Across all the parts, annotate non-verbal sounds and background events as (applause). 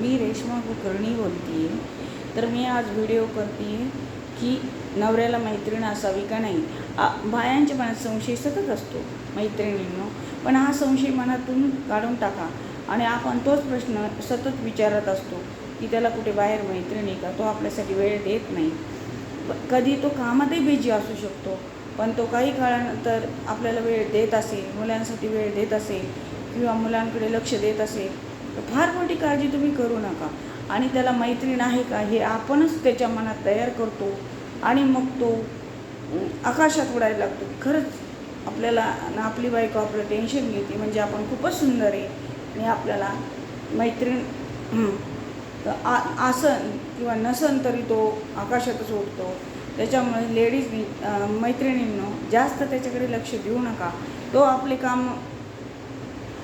मी रेश्मा कुलकर्णी बोलते तर मी आज व्हिडिओ करते की नवऱ्याला मैत्रीण असावी का नाही? आ बायांच्या मनात संशय सतत असतो मैत्रिणींनो. पण हा संशय मनातून काढून टाका. आणि आपण तोच प्रश्न सतत विचारत असतो की त्याला कुठे बाहेर मैत्रिणी का? तो आपल्यासाठी वेळ देत नाही. कधी तो कामातही बिझी असू शकतो. पण तो काही काळानंतर आपल्याला वेळ देत असेल मुलांसाठी वेळ देत असेल किंवा मुलांकडे लक्ष देत असेल तर फार मोठी काळजी तुम्ही करू नका. आणि त्याला मैत्रीण आहे का हे आपणच त्याच्या मनात तयार करतो आणि मग तो आकाशात उडायला लागतो. खरंच आपल्याला आपली बायको आपलं टेन्शन घेते. म्हणजे आपण खूपच सुंदर आहे. आणि आपल्याला मैत्रीण आ आसन किंवा नसन तरी तो आकाशातच उडतो. त्याच्यामुळे लेडीजनी मैत्रिणींनो जास्त त्याच्याकडे लक्ष देऊ नका. तो आपले काम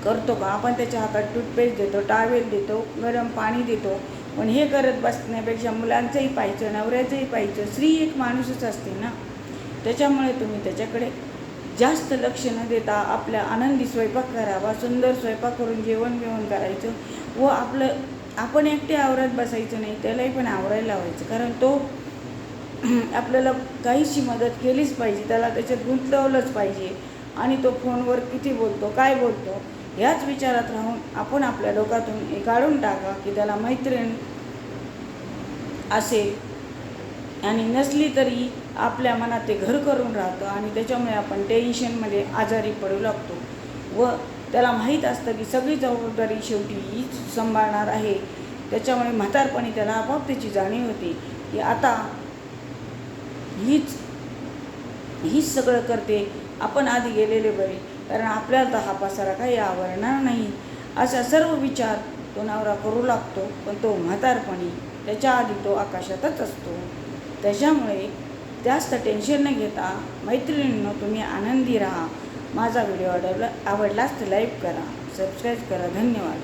करतो का? आपण त्याच्या हातात टूथपेस्ट देतो टावेल देतो गरम पाणी देतो. पण हे करत बसण्यापेक्षा मुलांचंही पाहिजे नवऱ्याचंही पाहिजे स्त्री एक माणूसच असते ना? त्याच्यामुळे तुम्ही त्याच्याकडे जास्त लक्ष न देता आपल्या आनंदी स्वयंपाक करावा सुंदर स्वयंपाक करून जेवण बिवण करायचं व आपलं आपण एकटे आवरत बसायचं नाही त्यालाही पण आवरायला लावायचं. कारण तो (clears throat) आपल्याला काहीशी मदत केलीच पाहिजे त्याला त्याच्यात गुंतवलंच पाहिजे. आणि तो फोनवर किती बोलतो काय बोलतो? याच विचारात राहून आपण आपल्या डोक्यातून हे काढून टाका की त्याला मैत्रीण असेल आणि नसली तरी आपल्या मनात ते घर करून राहतं आणि त्याच्यामुळे आपण टेन्शनमध्ये आजारी पडू लागतो. व त्याला माहीत असतं की सगळी जबाबदारी शेवटी हीच सांभाळणार आहे. त्याच्यामुळे म्हातारपणी त्याला आपोआप त्याची जाणीव होती की आता हीच हीच सगळं करते. आपण आधी गेलेले बरे. कारण आपल्याला तर हा पसारा काही आवडणार नाही. असा सर्व विचार तो नवरा करू लागतो पण तो म्हातारपणी. त्याच्या आधी तो आकाशातच असतो. त्याच्यामुळे जास्त टेन्शन न घेता मैत्रिणींनो तुम्ही आनंदी राहा. माझा व्हिडिओ आवडला आवडलाच तर लाईक करा सबस्क्राईब करा. धन्यवाद.